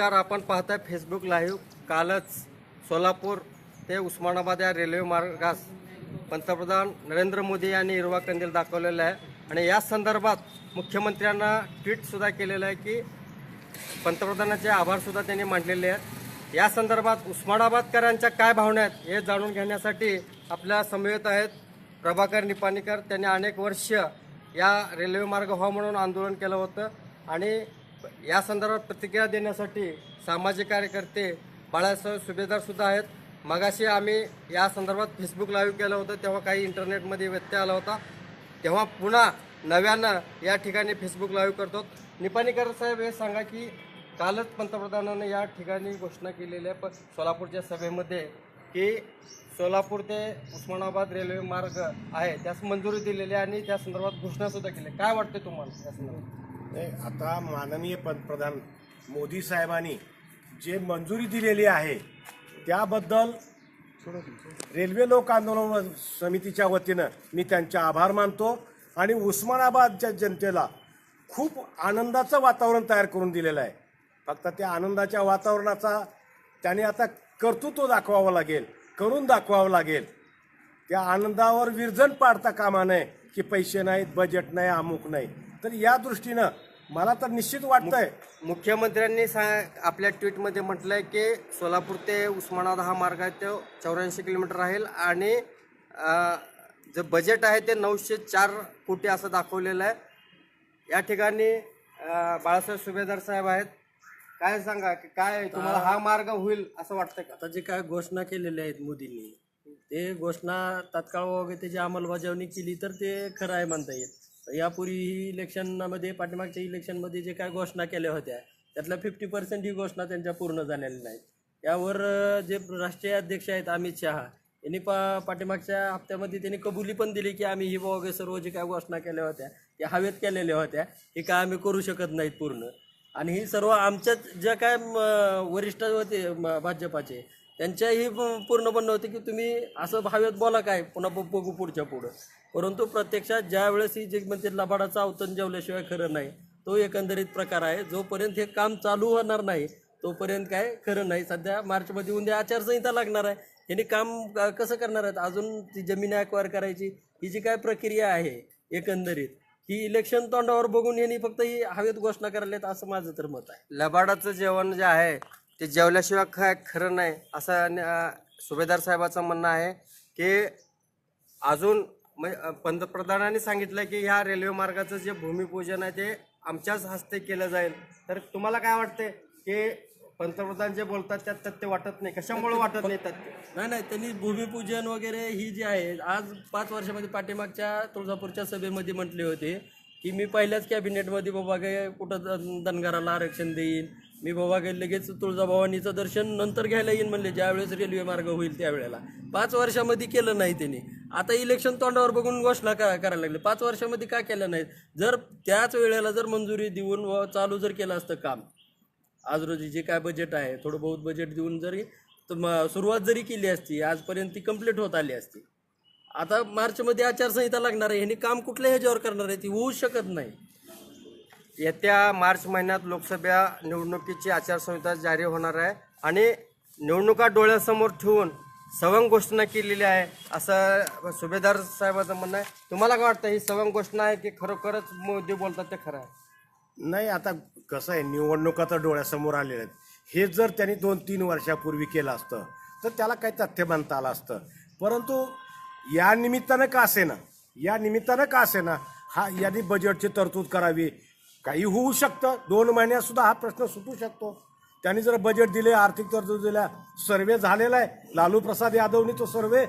नमस्कार आपण पाहताय फेसबुक लाईव्ह कालच सोलापूर ते उस्मानाबाद या रेल्वे मार्गास पंतप्रधान नरेंद्र मोदी यांनी हिरवा कंदील दाखवलेला आहे. आणि या संदर्भात मुख्यमंत्र्यांना ट्विटसुद्धा केलेलं आहे की पंतप्रधानांचे आभारसुद्धा त्यांनी मांडलेले आहेत. या संदर्भात उस्मानाबादकरांच्या काय भावना आहेत हे जाणून घेण्यासाठी आपल्या समवेत आहेत प्रभाकर निपाणीकर. त्यांनी अनेक वर्ष या रेल्वे मार्ग व्हावा म्हणून आंदोलन केलं होतं. आणि या संदर्भात प्रतिक्रिया देण्यासाठी सामाजिक कार्यकर्ते बाळासाहेब सुभेदार सुद्धा आहेत. मगाशी आम्ही या संदर्भात फेसबुक लाईव्ह केलं होतं तेव्हा काही इंटरनेटमध्ये व्यत्यय आला होता. तेव्हा पुन्हा नव्यानं या ठिकाणी फेसबुक लाईव्ह करतो. निपाणीकर साहेब हे सांगा की कालच पंतप्रधानांनी या ठिकाणी घोषणा केलेली आहे पण सोलापूरच्या सभेमध्ये की सोलापूर ते उस्मानाबाद रेल्वे मार्ग आहे त्यास मंजुरी दिलेली आहे आणि त्या संदर्भात घोषणासुद्धा केली. काय वाटते तुम्हाला या संदर्भात? नाही, आता माननीय पंतप्रधान मोदी साहेबांनी जे मंजुरी दिलेली आहे त्याबद्दल रेल्वे लोक आंदोलन समितीच्या वतीनं मी त्यांचे आभार मानतो आणि उस्मानाबादच्या जनतेला खूप आनंदाचं वातावरण तयार करून दिलेलं आहे. फक्त त्या आनंदाच्या वातावरणाचा त्याने आता कर्तृत्व दाखवावं लागेल करून दाखवावं लागेल. त्या आनंदावर विरजण पाडता कामा नये की पैसे नाहीत बजेट नाही अमुक नाही. तर या दृष्टीनं मला तर निश्चित वाटतंय. मुख्यमंत्र्यांनी सा आपल्या ट्विटमध्ये म्हटलं आहे की सोलापूर ते उस्मानाबाद हा मार्ग आहे तो चौऱ्याऐंशी किलोमीटर राहील आणि अ, जे बजेट आहे ते नऊशे चार कोटी असं दाखवलेलं आहे. या ठिकाणी बाळासाहेब सुभेदार साहेब आहेत. काय सांगा की काय तुम्हाला हा मार्ग होईल असं वाटतं का? आता जे काय घोषणा केलेल्या आहेत मोदींनी ते घोषणा तात्काळ वगैरे त्याची अंमलबजावणी केली तर ते खरं आहे म्हणता येईल. यापूर्वी इलेक्शनमध्ये पाठीमागच्या इलेक्शनमध्ये जे काय घोषणा केल्या होत्या त्यातल्या फिफ्टी पर्सेंट ही घोषणा त्यांच्या पूर्ण झालेल्या नाहीत. यावर जे राष्ट्रीय अध्यक्ष आहेत अमित शहा यांनी पा पाठीमागच्या हप्त्यामध्ये त्यांनी कबुली पण दिली की आम्ही ही वगैरे सर्व जे काय घोषणा केल्या होत्या त्या हवेत केलेल्या होत्या हे काय आम्ही करू शकत नाहीत पूर्ण. आणि ही सर्व आमच्याच ज्या काय म, वरिष्ठ होते भाजपाचे त्यांच्याही पूर्ण म्हणणं होते की तुम्ही असं हवेत बोला काय पुन्हा बघू पुढच्या पुढं. परंतु प्रत्यक्षात ज्यावेळेस ही जे म्हणजे लबाडाचं अवतन जेवल्याशिवाय खरं नाही तो एकंदरीत प्रकार आहे. जोपर्यंत हे काम चालू होणार नाही तोपर्यंत काय खरं नाही. सध्या मार्चमध्ये उद्या आचारसंहिता लागणार आहे. यांनी काम कसं करणार आहेत? अजून ती जमीन ॲक्वायर करायची ही जी काय प्रक्रिया आहे एकंदरीत ही इलेक्शन तोंडावर बघून यांनी फक्त ही हवेत घोषणा करायला आहेत असं माझं तर मत आहे. लबाडाचं जेवण जे आहे ते जेवल्याशिवाय काय खरं नाही. असं सुभेदार साहेबाचं म्हणणं आहे की अजून म्हणजे, पंतप्रधानांनी सांगितलं की ह्या रेल्वे मार्गाचं जे भूमिपूजन आहे ते आमच्याच हस्ते केलं जाईल. तर तुम्हाला काय वाटते की पंतप्रधान जे बोलतात त्यात तथ्य वाटत नाही? कशामुळे वाटत नाही त्यात नाही नाही त्यांनी भूमिपूजन वगैरे ही जी आहे आज पाच वर्षामध्ये पाठीमागच्या तुळजापूरच्या सभेमध्ये म्हटले होते की मी पहिल्याच कॅबिनेटमध्ये बाबा काय कुठं द- धनगराला आरक्षण देईन मी बाबा गेले लगेच तुळजाभवानीचं दर्शन नंतर घ्यायला येईन म्हणले. ज्यावेळेस रेल्वे मार्ग होईल त्यावेळेला. पाच वर्षामध्ये केलं नाही त्यांनी आता इलेक्शन तोंडावर बघून घोषणा का करायला लागले? पाच वर्षामध्ये का केलं नाही जर त्याच वेळेला जर मंजुरी देऊन व चालू जर केलं असतं काम आज रोजी जे काय बजेट आहे थोडं बहुत बजेट देऊन जरी तर सुरुवात जरी केली असती आजपर्यंत ती कंप्लीट होत आली असती. आता मार्चमध्ये आचारसंहिता लागणार आहे. ह्यांनी काम कुठल्या ह्याच्यावर करणार आहे? ती होऊ शकत नाही. येत्या मार्च महिन्यात लोकसभा निवडणुकीची आचारसंहिता जारी होणार आहे आणि निवडणुका डोळ्यासमोर ठेवून सवंग घोषणा केलेली आहे असं सुभेदार साहेबाचं म्हणणं आहे. तुम्हाला काय वाटतं ही सवंग घोषणा आहे की खरोखरच मोदी बोलतात ते खरं आहे? नाही आता कसं आहे निवडणुका तर डोळ्यासमोर आलेल्या आहेत. हे जर त्यांनी दोन तीन वर्षापूर्वी केलं असतं तर त्याला काही तथ्य मानता आलं असतं. परंतु या निमित्तानं का असेना? या निमित्तानं का असेना? हा यांनी बजेटची तरतूद करावी. काही होऊ शकतं. दोन महिन्यात सुद्धा हा प्रश्न सुटू शकतो. त्यांनी जर बजेट दिले आर्थिक तरतूद दिल्या सर्वे झालेला आहे. लालू प्रसाद यादवनी तो सर्वे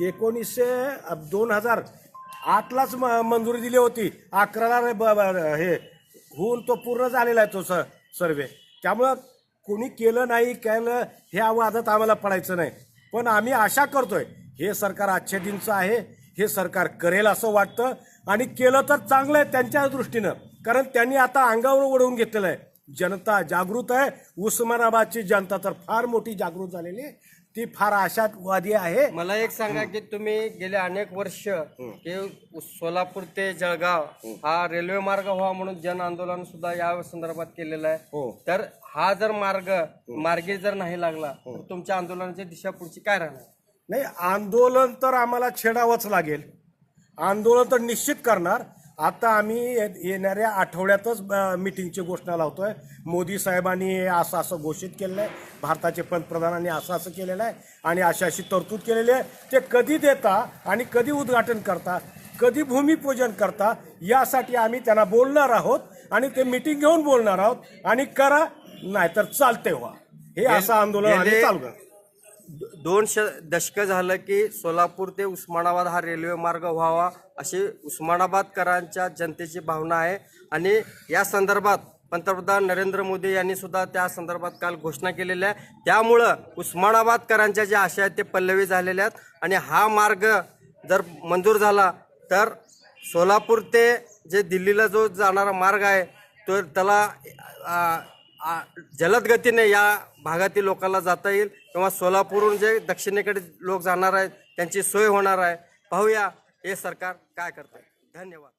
एकोणीसशे दोन हजार आठलाच म- मंजुरी दिली होती. अकराला ब- हे होऊन तो पूर्ण झालेला आहे तो स सर्वे त्यामुळं कोणी केलं नाही केलं हे वादात आम्हाला पडायचं नाही. पण आम्ही आशा करतोय हे सरकार आजच्या दिनचं आहे हे सरकार करेल असं वाटतं. आणि केलं तर चांगलं आहे त्यांच्या दृष्टीनं. कारण त्यांनी आता अंगावर ओढवून घेतलेलं आहे. जनता जागृत आहे. उस्मानाबादची जनता तर फार मोठी जागृत झालेली आहे. ती फार आशावादी आहे. मला एक सांगा की तुम्ही गेले अनेक वर्ष की सोलापूर ते जळगाव हा रेल्वे मार्ग व्हावा म्हणून जन आंदोलन सुद्धा या संदर्भात केलेलं हो. आहे तर हा जर मार्ग मार्गी जर नाही लागला तर तुमच्या आंदोलनाची दिशा पुढची काय राहणार? नाही आंदोलन तर आम्हाला छेडावंच लागेल. आंदोलन तर निश्चित करणार. आता आम्ही येणाऱ्या आठवड्यातच मिटिंगची घोषणा लावतोय. मोदी साहेबांनी असं असं घोषित केलेलं आहे भारताचे पंतप्रधानांनी असं असं केलेलं आहे. आणि अशी अशी तरतूद केलेली आहे. ते कधी देता आणि कधी उद्घाटन करता कधी भूमिपूजन करता यासाठी आम्ही त्यांना बोलणार आहोत आणि ते मिटिंग घेऊन बोलणार आहोत. आणि करा नाहीतर चालते व्हा. हे असं आंदोलन आम्ही चालू दोन श दशकं झालं की सोलापूर ते उस्मानाबाद हा रेल्वे मार्ग व्हावा अशी उस्मानाबादकरांच्या जनतेची भावना आहे. आणि या संदर्भात पंतप्रधान नरेंद्र मोदी यांनी सुद्धा त्या संदर्भात काल घोषणा केलेल्या आहे त्यामुळं उस्मानाबादकरांच्या ज्या आशा आहेत ते पल्लवी झालेल्या आहेत. आणि हा मार्ग जर मंजूर झाला तर सोलापूर ते जे दिल्लीला जो जाणारा मार्ग आहे तो त्याला जलद गतीने या भागातील लोकांना जाता येईल किंवा सोलापूरहून जे दक्षिणेकडे लोक जाणार आहेत त्यांची सोय होणार आहे. पाहूया हे सरकार काय करतं धन्यवाद.